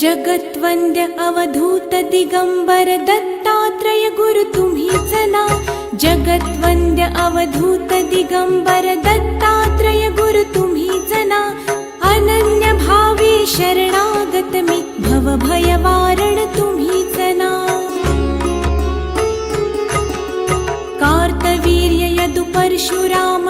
जगत्वन्द्य अवधूत दिगम्बर दत्तात्रय गुरु तुम्हीच ना जगत्वन्द्य अवधूत दिगम्बर दत्तात्रय गुरु तुम्हीच ना अनन्य भावे शरणागत मी भव भयवारण तुम्हीच ना कार्तवीर्य यदु परशुराम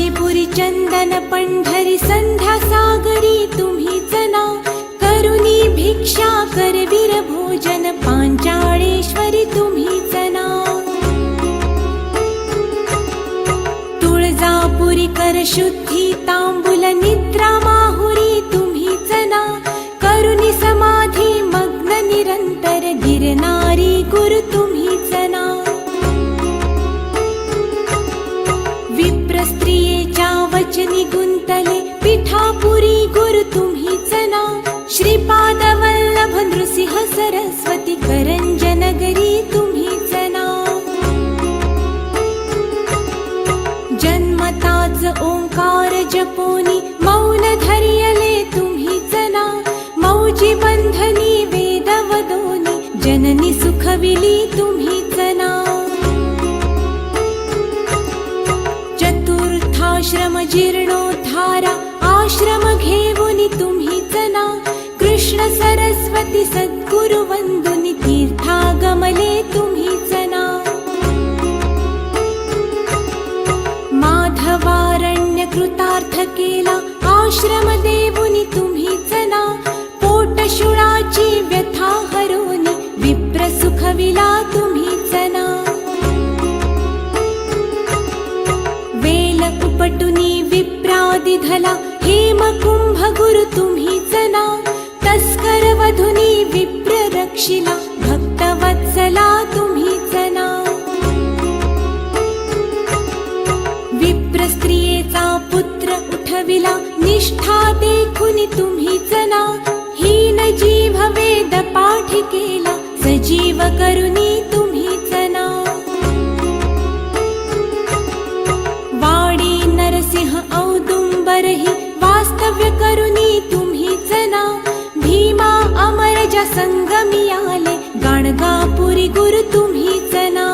काशीपुरी चंदन पंढरी संध्या सागरी तुम्ही जना करुणी भिक्षा करवीर भोजन पांचाळेश्वरी तुम्ही जना. तुळजापुरी कर शुद्धी तांबुल निद्रा जपोनी मौन धरियले तुम्ही जना. मौजी बंधनी वेद वदोनी जननी सुखविली तुम्ही जना. चतुर्थाश्रम जीर्णोद्धारा आश्रम घेऊनी तुम्ही जना. कृष्ण सरस्वती हेम कुंभ गुरु तुम्हीच ना तस्कर वधुनी विप्र रक्षिला भक्तवत्सला तुम्हीच ना विप्र स्त्रियेचा पुत्र उठविला निष्ठा देखुनी तुम्हीच ना हीन जीव वेद पाठ केला सजीव करुनी गुरु तुम्हीच ना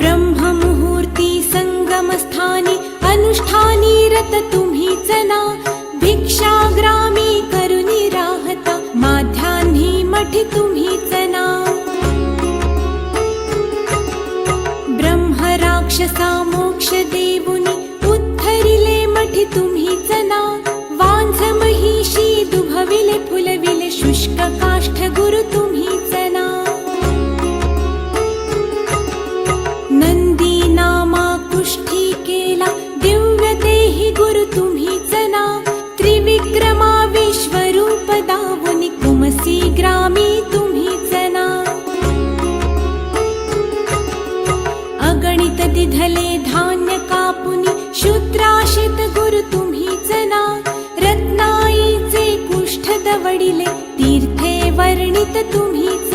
ब्रह्ममुहूर्ती संगमस्थानी अनुष्ठानी रत तुम्हीच ना कुष्ठ तीर्थे वर्णित तुम्हीच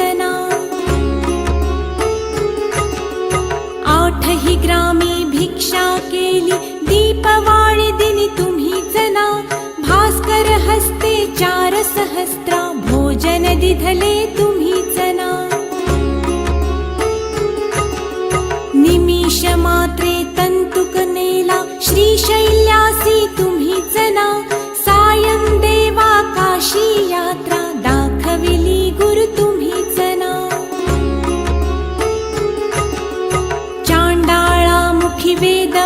आठही ग्रामी भिक्षा केली दीपवाळी दिनी तुम्हीच ना भास्कर हस्ते चार सहस्त्रा भोजन दिधले तुम्हीच ना निमिष मात्रे तंतुक नेला श्रीशैल्यासी तुम्हीच ना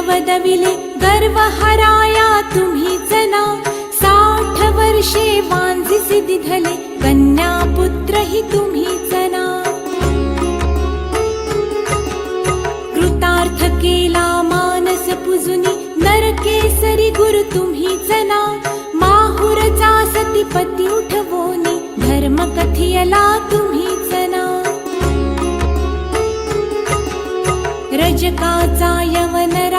वदविले गर्व हराया तुम्ही जना. साठ वर्षे वांझिसी दिधले कन्या पुत्र ही तुम्ही जना. कृतार्थ केला मानस पुजुनी नरकेसरी गुरु तुम्ही जना. माहुर सती पती उठवोनी धर्म कथियला तुम्ही जना. रजकाचा यवनरा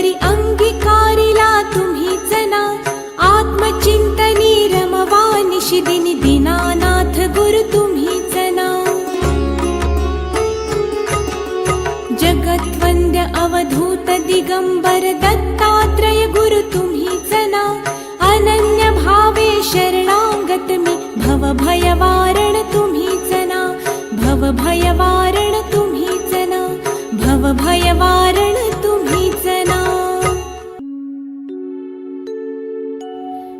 परी अंगीकारिला तुम्ही जना। आत्मचिंतनी रमवा निशिदिनी दीनानाथ गुरु तुम्ही जना। जगत्वन्द्य अवधूत दिगंबर दत्तात्रय गुरु तुम्ही जना। अनन्य भावे शरणागत मी भव भयवारण तुम्ही जना। भव भयवारण तुम्ही जना। भव भयवारण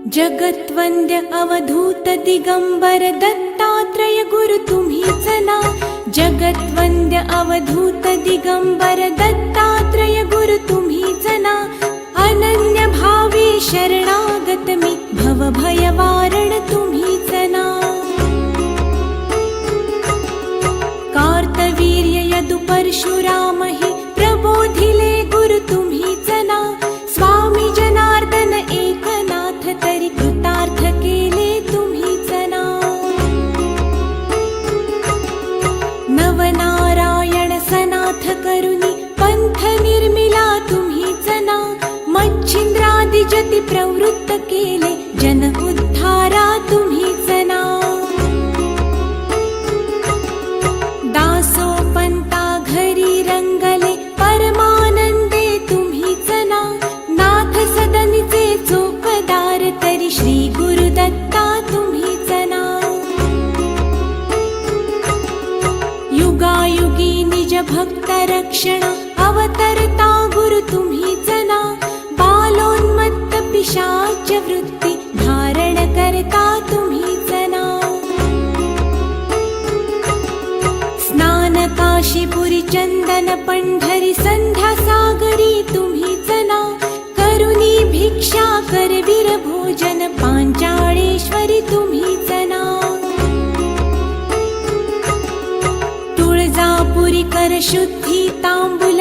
जगत्वन्द्य अवधूत दिगंबर दत्तात्रय गुरु तुम्ही जना। जगत्वन्द्य अवधूत दिगंबर दत्तात्रय गुरु तुम्ही जना। अनन्य भावे शरणागत मी भव तुम्ही जना। कार्तवीर्य यदु परशुराम भक्त अवतरता गुरु तुम्ही जना बालोन्मत्त पिशाच वृत्ती धारण करता तुम्ही जना. स्नान काशीपुरी चंदन पंढरी संध्या सागरी तुम्ही जना करुणी भिक्षा करवीर भोजन पांचाळेश्वरी तुम्ही जना. तुळजापुरी कर शुद्ध పీతాంబుల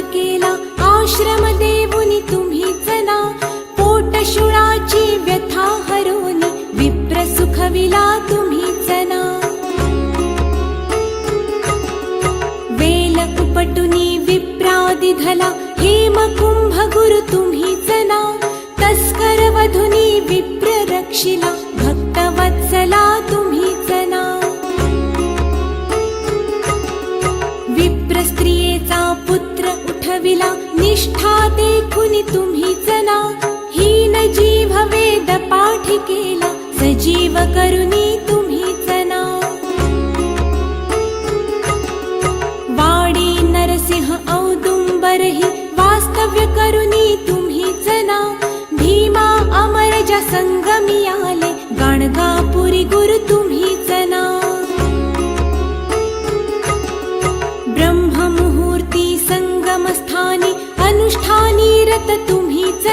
कृतार्थ केला आश्रम देवुनी तुम्ही जना पोटशुळाची व्यथा हरोनी विप्र सुखविला तुम्ही जना वेल उपटुनी विप्रादिधला हेम कुंभ गुरु तुम्ही जना तस्कर वधुनी विप्र रक्षिला भक्त निष्ठा देखुनि तुम्ही जना हीन जीव वेद पाठ केला सजीव करुनी तुम्ही जना। वाडी नरसिंह औदुंबरहि वास्तव्य करुनी तुम्ही जना भीमा अमर जगमि गणगापुरी गुरु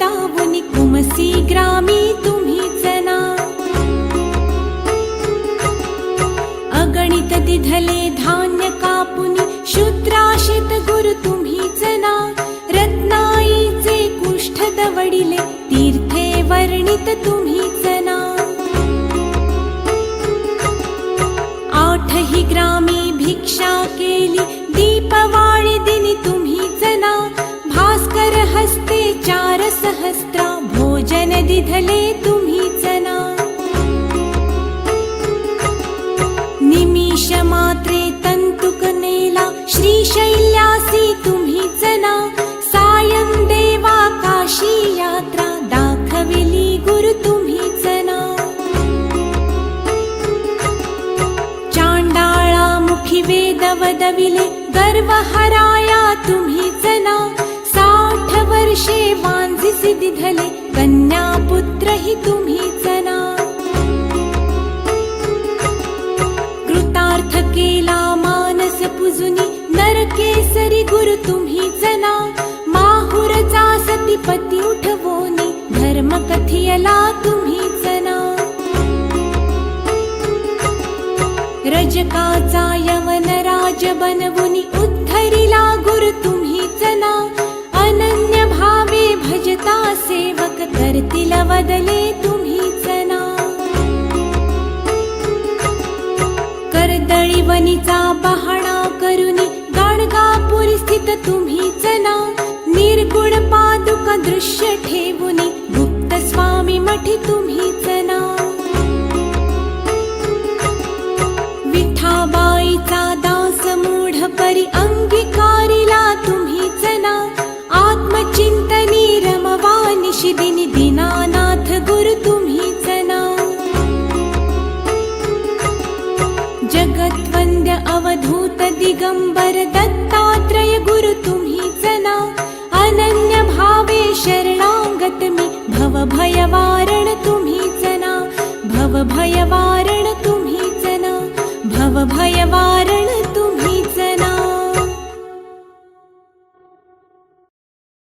दावनी कुमसी ग्रामी तुम्हीच ना अगणित दिधले धान्य कापुनी शूद्राशित गुरु तुम्हीच ना रत्नाईचे कुष्ठ दवडिले तीर्थे वर्णित तुम्हीच ना आठही ग्रामी भिक्षा केली दीपवा सहस्रा भोजन दिधले तुम्हीच ना निमिष मात्रे नेला श्रीशैल्यासी सायं देवा काशी यात्रा दाखविली गुरु तुम्हीच ना चांडाळा मुखी वेद वदविले गर्व हराया तुम्हीच ना साठ वर्षे वांझिसी दिधले कन्या पुत्र हि तुम्हीच ना कृतार्थ केला मानस पुजुनी नरकेसरी गुरु तुम्हीच ना माहुरचा सतीपती उठवोनी धर्म कथियला तुम्हीच ना रजकाचा यवन राज बनवुनी उद्धरिला गुरु तुम्हीच ना करता सेवक करतील वदले तुम्हीच ना करदळी वनीचा बहाणा करुनी गाणगापुरी स्थित तुम्हीच ना निर्गुण पादुका दृश्य ठेवुनी गुप्त स्वामी मठी तुम्हीच ना विठाबाईचा दास मूढ परी अंग दिगंबर दत्तात्रय गुरु ना अनन्य भावे शरणागत मी। भव भयवारण तुम्हीच ना भव भयवारण तुम्हीच ना भव भयवा